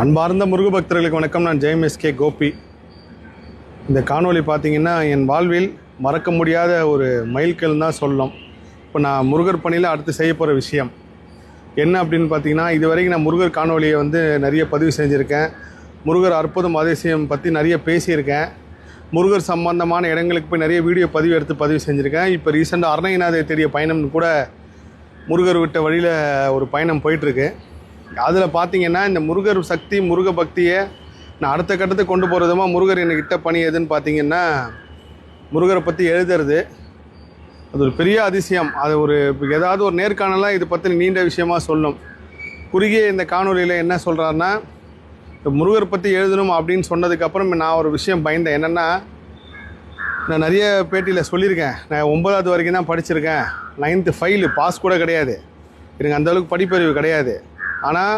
அன்பார்ந்த முருக பக்தர்களுக்கு வணக்கம். நான் ஜெயம் எஸ் கே கோபி. இந்த காணொளி பார்த்தீங்கன்னா என் வாழ்வில் மறக்க முடியாத ஒரு மைல்கல் தான் சொல்லணும். இப்போ நான் முருகர் பணியில் அடுத்து செய்ய போகிற விஷயம். என்ன அப்படின்னு பார்த்தீங்கன்னா இது வரைக்கும் நான் முருகர் காணொலியை வந்து நிறைய பதிவு செஞ்சுருக்கேன். முருகர் அற்புதம் அதிசயம் பற்றி நிறைய பேசியிருக்கேன். முருகர் சம்பந்தமான இடங்களுக்கு போய் நிறைய வீடியோ பதிவு எடுத்து பதிவு செஞ்சுருக்கேன். இப்போ ரீசெண்டாக அருணகிநாதை தெரிய பயணம் கூட முருகர் விட்ட வழியில் ஒரு பயணம் போயிட்டுருக்கு அதில் பார்த்தீங்கன்னா இந்த முருகர் சக்தி முருக பக்தியை நான் அடுத்த கட்டத்துக்கு கொண்டு போகிறதுமா முருகர் என்கிட்ட பணி எதுன்னு பார்த்தீங்கன்னா முருகரை பற்றி எழுதுறது. அது ஒரு பெரிய அதிசயம். அது ஒரு ஏதாவது ஒரு நேர்காணலாக இது பற்றி நீண்ட விஷயமா சொல்லும். குறுகிய இந்த காணொலியில் என்ன சொல்கிறாருன்னா இந்த முருகர் பற்றி எழுதணும் அப்படின்னு சொன்னதுக்கப்புறம் நான் ஒரு விஷயம் பயந்தேன். என்னென்னா நான் நிறைய பேட்டியில் சொல்லியிருக்கேன். நான் ஒன்பதாவது வரைக்கும் தான் படிச்சிருக்கேன். நைன்த்து ஃபைலு பாஸ் கூட கிடையாது. எனக்கு அந்தளவுக்கு படிப்பறிவு கிடையாது. ஆனால்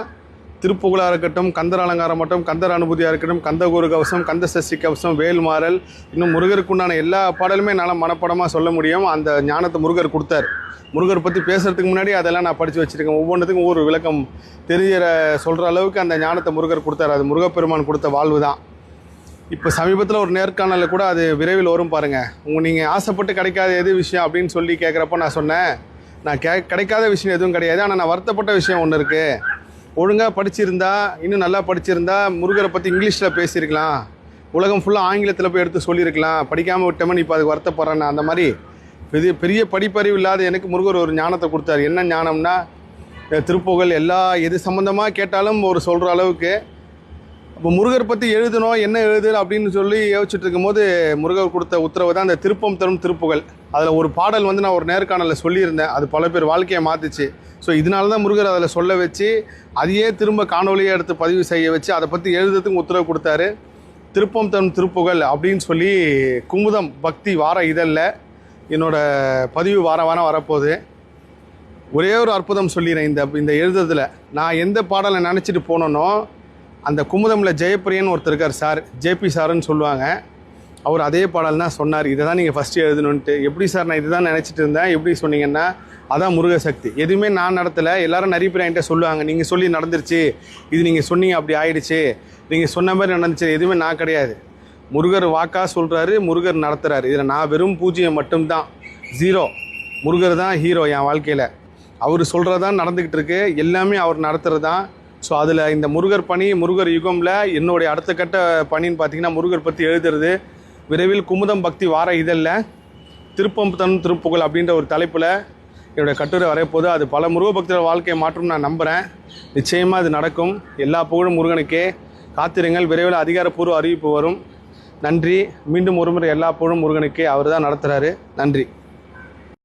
திருப்புகழாக இருக்கட்டும் கந்தர் அலங்காரம் மட்டும் கந்தர் அனுபூதியாக இருக்கட்டும் கந்தகுரு கவசம் கந்த சஷ்டி கவசம் வேல்மாறல் இன்னும் முருகருக்கு உண்டான எல்லா பாடலுமே என்னால் மனப்படமாக சொல்ல முடியும். அந்த ஞானத்தை முருகர் கொடுத்தார். முருகர் பற்றி பேசுகிறதுக்கு முன்னாடி அதெல்லாம் நான் படித்து வச்சுருக்கேன். ஒவ்வொன்றுத்துக்கும் ஒவ்வொரு விளக்கம் தெரிகிற சொல்கிற அளவுக்கு அந்த ஞானத்தை முருகர் கொடுத்தார். அது முருகப்பெருமான் கொடுத்த வாழ்வு தான் இப்போ சமீபத்தில் ஒரு நேர்காணலில் கூட அது விரைவில் வரும் பாருங்கள் உங்கள் நீங்கள் ஆசைப்பட்டு கிடைக்காத எது விஷயம் அப்படின்னு சொல்லி கேட்குறப்ப நான் சொன்னேன். நான் கே கிடைக்காத விஷயம் எதுவும் கிடையாது. ஆனால் நான் வருத்தப்பட்ட விஷயம் ஒன்று இருக்குது ஒழுங்காக படிச்சிருந்தா இன்னும் நல்லா படிச்சிருந்தா முருகரை பற்றி இங்கிலீஷில் பேசியிருக்கலாம். உலகம் ஃபுல்லாக ஆங்கிலத்தில் போய் எடுத்து சொல்லியிருக்கலாம். படிக்காமல் விட்டோமே இப்போ அதுக்கு வருத்தப்படுறேன் அந்த மாதிரி. பெரிய பெரிய படிப்பறிவு இல்லாத எனக்கு முருகர் ஒரு ஞானத்தை கொடுத்தாரு. என்ன ஞானம்னா திருப்புகழ் எல்லா எது சம்மந்தமாக கேட்டாலும் ஒரு சொல்கிற அளவுக்கு அப்போ முருகர் பற்றி எழுதணும் என்ன எழுது அப்படின்னு சொல்லி யோசிச்சுட்டு இருக்கும்போது முருகர் கொடுத்த உத்தரவு தான் அந்த திருப்பம் தரும் திருப்புகழ் அதில் ஒரு பாடல் வந்து நான் ஒரு நேர்காணலில் சொல்லியிருந்தேன். அது பல பேர் வாழ்க்கையை மாற்றிச்சு ஸோ இதனால தான் முருகர் அதில் சொல்ல வச்சு அதையே திரும்ப காணொலியை எடுத்து பதிவு செய்ய வச்சு அதை பற்றி எழுதுறதுக்கு உத்தரவு கொடுத்தாரு. திருப்பம் தரும் திருப்புகழ் அப்படின்னு சொல்லி குமுதம் பக்தி வார இதழில் என்னோடய பதிவு வார வாரம் வரப்போகுது. ஒரே ஒரு அற்புதம் சொல்லிடுறேன் இந்த இந்த எழுதுறதுல. நான் எந்த பாடலை நினச்சிட்டு போனோன்னோ அந்த குமுதமில் ஜெயப்பிரியன் ஒருத்தர் இருக்கார் சார் ஜேபி சாருன்னு சொல்லுவாங்க. அவர் அதே பாடல் தான் சொன்னார். இதை தான் நீங்கள் ஃபஸ்ட்டு எழுதணுன்ட்டு எப்படி சார் நான் இதுதான் நினச்சிட்டு இருந்தேன். எப்படி சொன்னீங்கன்னா அதான் முருக சக்தி எதுவுமே நான் நடத்தலை. எல்லாரும் நிறைய பேர் என்கிட்ட சொல்லுவாங்க நீங்கள் சொல்லி நடந்துருச்சு. இது நீங்கள் சொன்னீங்க அப்படி ஆயிடுச்சு. நீங்கள் சொன்ன மாதிரி நடந்துச்சு. எதுவுமே நான் கிடையாது. முருகர் வாக்கா சொல்கிறாரு முருகர் நடத்துகிறாரு இதில் நான் வெறும் பூஜ்ஜியம் மட்டும்தான். ஜீரோ முருகர் தான் ஹீரோ என் வாழ்க்கையில். அவர் சொல்கிறதான் நடந்துக்கிட்டு இருக்கு. எல்லாமே அவர் நடத்துகிறது தான் ஸோ அதில் இந்த முருகர் பணி முருகர் யுகமில் என்னுடைய அடுத்த கட்ட பணின்னு பார்த்தீங்கன்னா முருகர் பற்றி எழுதுறது. விரைவில் குமுதம் பக்தி வார இதழில் திருப்பம் தன் திருப்புகழ் அப்படின்ற ஒரு தலைப்பில் என்னுடைய கட்டுரை வரையப்போது அது பல முருக பக்தர்கள் வாழ்க்கையை மாற்றும் நான் நம்புகிறேன் நிச்சயமாக அது நடக்கும். எல்லா புகழும் முருகனுக்கே. காத்திருங்கள். விரைவில் அதிகாரப்பூர்வ அறிவிப்பு வரும். நன்றி. மீண்டும் ஒருமுறை எல்லா புகழும் முருகனுக்கே. அவர் தான் நடத்துகிறாரு நன்றி.